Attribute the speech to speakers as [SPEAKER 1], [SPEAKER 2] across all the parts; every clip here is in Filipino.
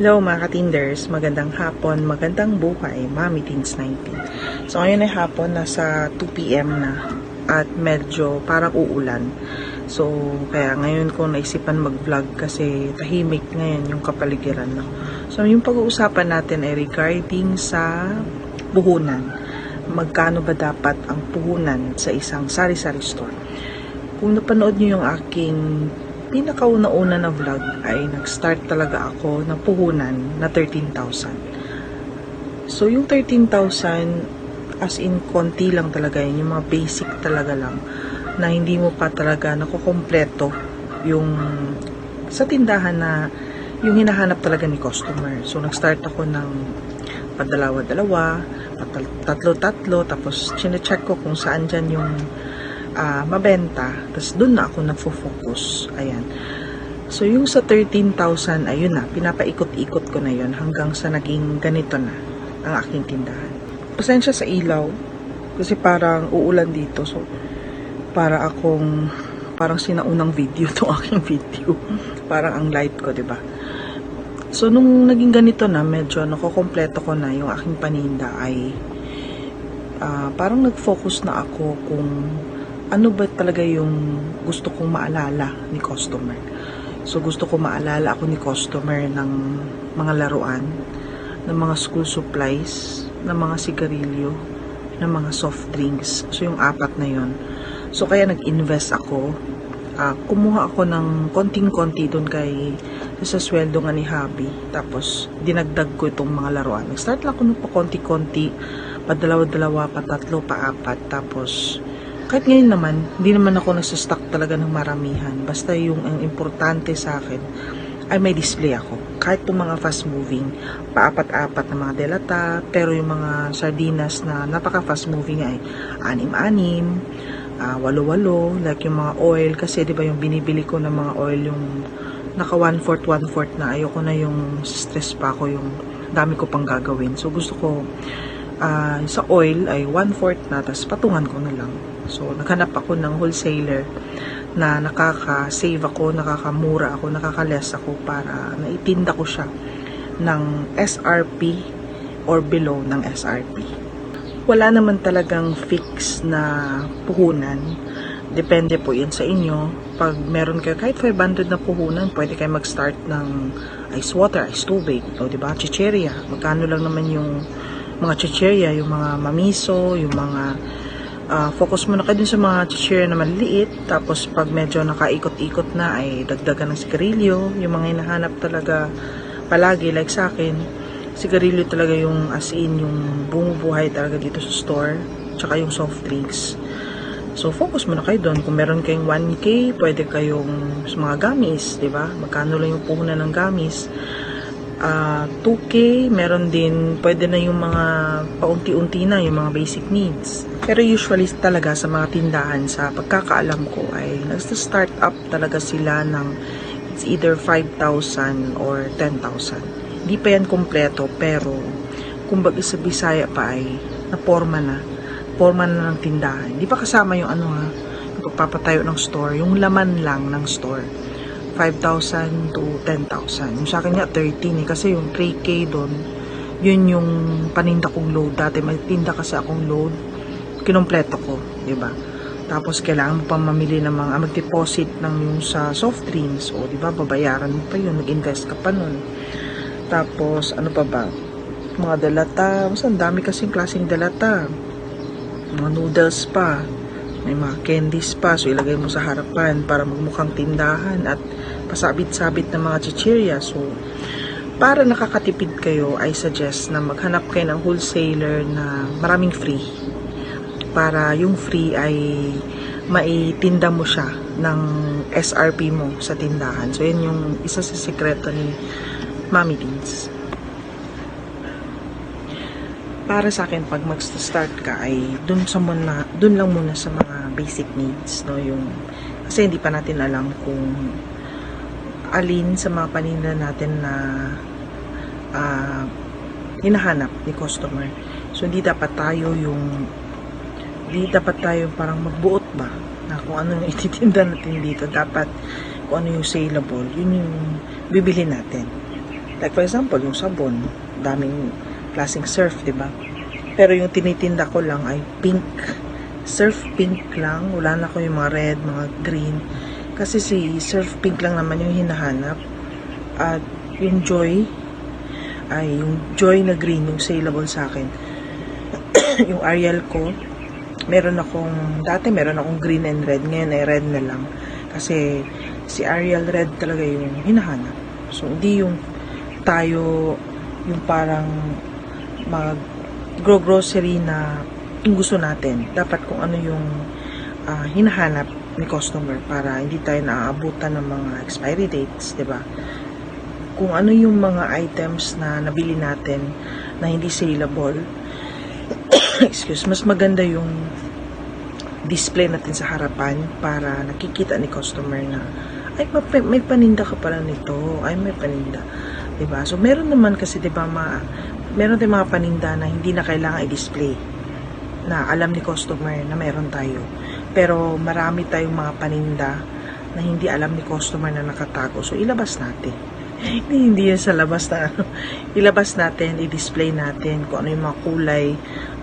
[SPEAKER 1] Hello mga katinders, magandang hapon, magandang buhay, Mami Teens 19. So ngayon ay hapon, nasa 2pm na at medyo parang uulan. So kaya ngayon ko naisipan mag-vlog kasi tahimik ngayon yung kapaligiran. No? So yung pag-uusapan natin ay regarding sa puhunan. Magkano ba dapat ang puhunan sa isang sari-sari store? Kung napanood niyo yung aking pinakauna-una na vlog ay nag-start talaga ako ng puhunan na 13,000. So, yung 13,000 as in konti lang talaga yun, yung mga basic talaga lang na hindi mo pa talaga nakukompleto yung sa tindahan na yung hinahanap talaga ni customer. So, nag-start ako ng padalawa-dalawa, tatlo-tatlo, tapos chinecheck ko kung saan dyan yung ah, mabenta. Tapos doon na ako nagfo-focus. Ayan. So, yung sa 13,000, ayun na, pinapaikot-ikot ko na yun hanggang sa naging ganito na ang aking tindahan. Pasensya sa ilaw, kasi parang uulan dito. So, para akong, parang sinaunang video itong aking video. parang ang light ko, 'di ba So, nung naging ganito na, medyo nakokompleto ko na yung aking paninda ay ah, parang nag-focus na ako kung ano ba talaga yung gusto kong maalala ni customer. So, gusto ko maalala ako ni customer ng mga laruan, ng mga school supplies, ng mga sigarilyo, ng mga soft drinks. So, yung apat na yon So, kaya nag-invest ako. Ah, kumuha ako ng konting-konti doon kay sa sweldo nga ni Habi. Tapos, dinagdag ko itong mga laruan. Nag-start lang ako nung pa konti-konti, pa dalawa-dalawa, pa tatlo, pa apat. Tapos, kahit ngayon naman, hindi naman ako nagsastock talaga ng maramihan. Basta yung ang importante sa akin ay may display ako. Kahit itong mga fast moving, paapat-apat na mga delata, pero yung mga sardinas na napaka fast moving ay anim-anim, ah, walo-walo, like yung mga oil, kasi di ba yung binibili ko ng mga oil yung naka one-fourth, one-fourth na, ayoko na yung stress pa ako yung dami ko pang gagawin. So gusto ko, ah, sa oil ay one-fourth na, tapos patungan ko na lang. So naghanap ako ng wholesaler na nakaka-save ako, nakakamura ako, nakaka-less ako para naitinda ko siya ng SRP or below ng SRP. Wala naman talagang fix na puhunan. Depende po yan sa inyo. Pag meron kayo kahit 500 na puhunan, pwede kayo mag-start ng ice water, ice tubig, o di ba? Chicheria. Magkano lang naman yung mga chicheria, yung mga mamiso, yung mga ah, focus mo na kayo dun sa mga chicheria na maliliit. Tapos pag medyo nakaikot-ikot na ay dagdagan ng sigarilyo. Yung mga hinahanap talaga palagi like sa akin. Sigarilyo talaga yung as in yung bumubuhay talaga dito sa store. Tsaka yung soft drinks. So, focus muna kayo doon. Kung meron kayong 1K, pwede kayong sa mga gamis, di ba? Magkano lang yung puhunan ng gamis. Ah, 2K, meron din, pwede na yung mga paunti-unti na, yung mga basic needs. Pero usually talaga sa mga tindahan, sa pagkakaalam ko ay nagsa-start up talaga sila ng it's either 5,000 or 10,000. Hindi pa yan kompleto, pero kumbaga sa Bisaya pa ay naporma na. Porma na ng tindahan. Hindi pa kasama yung ano ha, yung pagpapatayo ng store, yung laman lang ng store. 5,000 to 10,000. Yung sa akin nga 13 eh, kasi yung 3K doon, yun yung paninda kong load. Dati may tinda kasi akong load, kinompleto ko, ba? Tapos kailangan mo pa mamili ng mga ah, mag-deposit ng yung sa soft drinks o ba babayaran mo pa yun, nag-invest ka pa nun. Tapos ano pa ba? Mga dalata, basta ang dami kasing klaseng dalata. Mga noodles pa, may mga candies pa, so ilagay mo sa harapan para magmukhang tindahan at pasabit-sabit ng mga chichirya. So, para nakakatipid kayo, I suggest na maghanap kayo ng wholesaler na maraming free. Para yung free ay maitinda mo siya ng SRP mo sa tindahan. So, yun yung isa sa sekreto ni Mami Teens. Para sa akin, pag mag-start ka ay dun sa muna, dun lang muna sa mga basic needs, no? Yung, kasi hindi pa natin alam kung alin sa mga paninda natin na ah, hinahanap ni customer. So, hindi dapat tayo yung hindi dapat tayo parang magbuot ba na kung ano yung ititinda natin dito. Dapat kung ano yung saleable, yun yung bibili natin. Like for example, yung sabon, daming klaseng surf, di ba? Pero yung tinitinda ko lang ay pink. Surf pink lang. Wala na ko yung mga red, mga green. Kasi si surf pink lang naman yung hinahanap. At yung joy, ay yung joy na green, yung saleable sa akin. yung Ariel ko, meron akong, dati meron akong green and red, ngayon ay red na lang. Kasi si Ariel red talaga yung hinahanap. So, hindi yung tayo, yung parang mag grow grocery na yung gusto natin. Dapat kung ano yung ah, hinahanap ni customer para hindi tayo naaabutan ng mga expiry dates, 'di ba? Kung ano yung mga items na nabili natin na hindi saleable, excuse, mas maganda yung display natin sa harapan para nakikita ni customer na ay may, may paninda ka pala nito ay may paninda 'di ba so meron naman kasi 'di ba ma meron din mga paninda na hindi na kailangan i-display na alam ni customer na meron tayo pero marami tayong mga paninda na hindi alam ni customer na nakatago so ilabas natin hindi, yun sa labas na ano. ilabas natin, i-display natin kung ano yung mga kulay,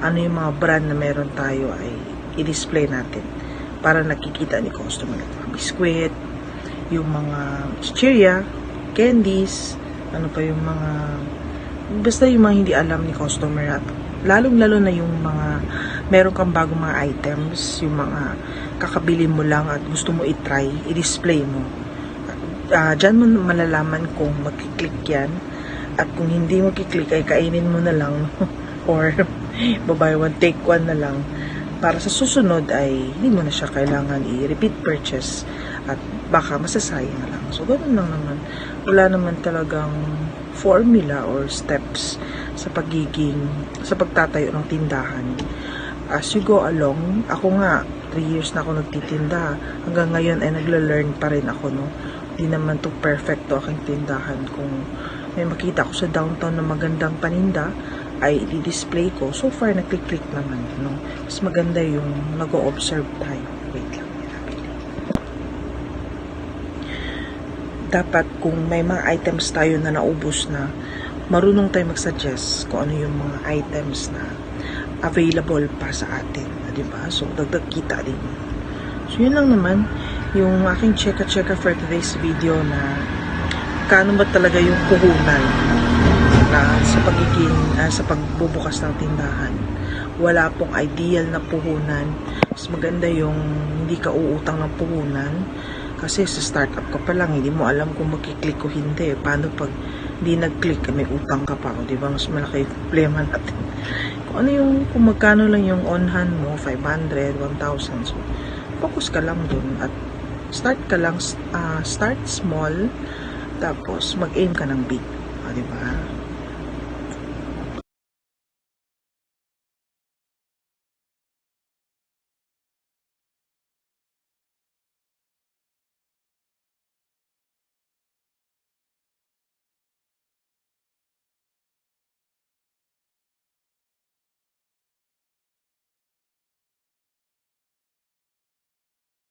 [SPEAKER 1] ano yung mga brand na meron tayo ay i-display natin para nakikita ni customer. Mga biskwit, yung mga chichirya, candies, ano pa yung mga basta yung mga hindi alam ni customer at lalong-lalo na yung mga meron kang bagong mga items, yung mga kakabili mo lang at gusto mo i-try, i-display mo. Uh, Diyan mo malalaman kung magkiklik yan at kung hindi mo kiklik ay kainin mo na lang or babuy one take one na lang para sa susunod ay hindi mo na siya kailangan i-repeat purchase at baka masasayang na lang. So, ganun lang naman. Wala naman talagang formula or steps sa pagiging, sa pagtatayo ng tindahan. As you go along, ako nga, 3 years na ako nagtitinda. Hanggang ngayon ay nagla-learn pa rin ako, no? Hindi naman to perfect to aking tindahan. Kung may makita ko sa downtown na magandang paninda, ay i-display ko. So far, nagklik-click naman, no? Mas maganda yung nag-o-observe tayo. Wait lang. Dapat kung may mga items tayo na naubos na, marunong tayo mag-suggest kung ano yung mga items na available pa sa atin. Ba? So, dagdag kita din. So, yun lang naman yung aking checka-checka for today's video na kano ba talaga yung puhunan na sa pagiging ah, sa pagbubukas ng tindahan. Wala pong ideal na puhunan. Mas maganda yung hindi ka uutang ng puhunan kasi sa startup ka pa lang, hindi mo alam kung magkiklik o hindi. Paano pag hindi nag-click, may utang ka pa. Di ba? Mas malaki yung problema natin. Kung ano yung, kung magkano lang yung on-hand mo, 500, 1,000. So, focus ka lang dun at start ka lang, ah, start small, tapos mag-aim ka ng big. Di ba?